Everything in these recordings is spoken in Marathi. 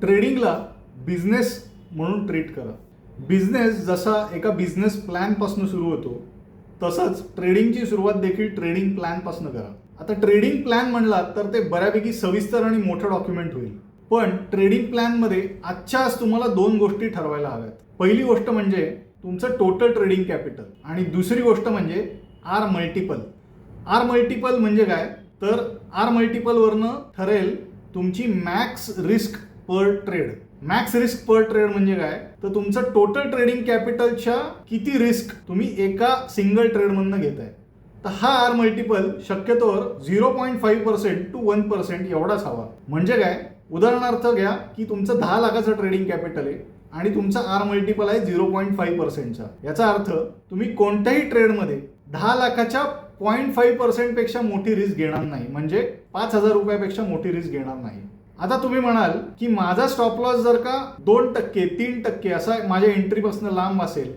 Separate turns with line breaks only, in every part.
ट्रेडिंगला बिझनेस म्हणून ट्रीट करा. बिझनेस जसा एका बिझनेस प्लॅनपासून सुरू होतो तसंच ट्रेडिंगची सुरुवात देखील ट्रेडिंग प्लॅनपासून करा. आता ट्रेडिंग प्लॅन म्हणला तर ते बऱ्यापैकी सविस्तर आणि मोठं डॉक्युमेंट होईल. पण ट्रेडिंग प्लॅनमध्ये आजच्या आज तुम्हाला दोन गोष्टी ठरवायला हव्यात. पहिली गोष्ट म्हणजे तुमचं टोटल ट्रेडिंग कॅपिटल आणि दुसरी गोष्ट म्हणजे आर मल्टिपल. आर मल्टिपल म्हणजे काय? तर आर मल्टिपलवरनं ठरेल तुमची max risk per trade max risk per trade म्हणजे काय? तर तुमचं टोटल ट्रेडिंग कॅपिटलच्या किती रिस्क तुम्ही एका सिंगल ट्रेडमधनं घेताय. तर हा आर मल्टिपल शक्यतोवर zero point five percent to one percent एवढाच हवा. म्हणजे काय? उदाहरणार्थ घ्या की तुमचं दहा लाखाचं ट्रेडिंग कॅपिटल आहे आणि तुमचा आर मल्टिपल आहे झिरो पॉईंट फाईव्ह पर्सेंटचा याचा अर्थ तुम्ही कोणत्याही ट्रेडमध्ये दहा लाखाच्या पॉईंट फाईव्ह पर्सेंटपेक्षा मोठी रिस्क घेणार नाही. म्हणजे पाच हजार रुपयापेक्षा मोठी रिस्क घेणार नाही. आता तुम्ही म्हणाल की माझा स्टॉप लॉस जर का दोन टक्के तीन टक्के असा माझ्या एंट्रीपासून लांब असेल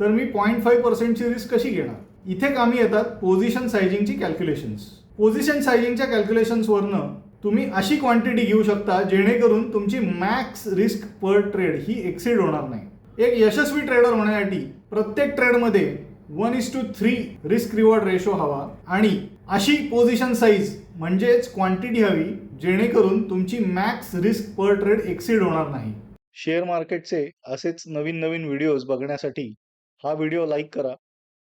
तर मी पॉईंट फाईव्ह पर्सेंटची रिस्क कशी घेणार? इथे कामी येतात पोझिशन सायझिंगची कॅल्क्युलेशन्स पोझिशन सायझिंगच्या कॅल्क्युलेशन्सवरनं तुम्ही अशी क्वांटिटी घेऊ शकता जेणेकरून तुमची मॅक्स रिस्क पर ट्रेड ही एक्सिड होणार नाही. एक यशस्वी ट्रेडर होण्यासाठी प्रत्येक ट्रेडमध्ये one is to three risk reward ratio हवा आणि अशी पोझिशन साईज म्हणजेच क्वांटिटी हवी जेणेकरून तुमची max risk per trade exceed होणार नाही. शेअर मार्केटचे असेच नवीन नवीन व्हिडिओज बघण्यासाठी हा व्हिडिओ लाईक करा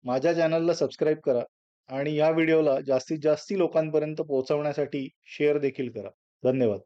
माझ्या चॅनलला सबस्क्राईब करा आणि या व्हिडिओला जास्तीत जास्ती लोकांपर्यंत पोहोचवण्यासाठी शेअर देखील करा. धन्यवाद.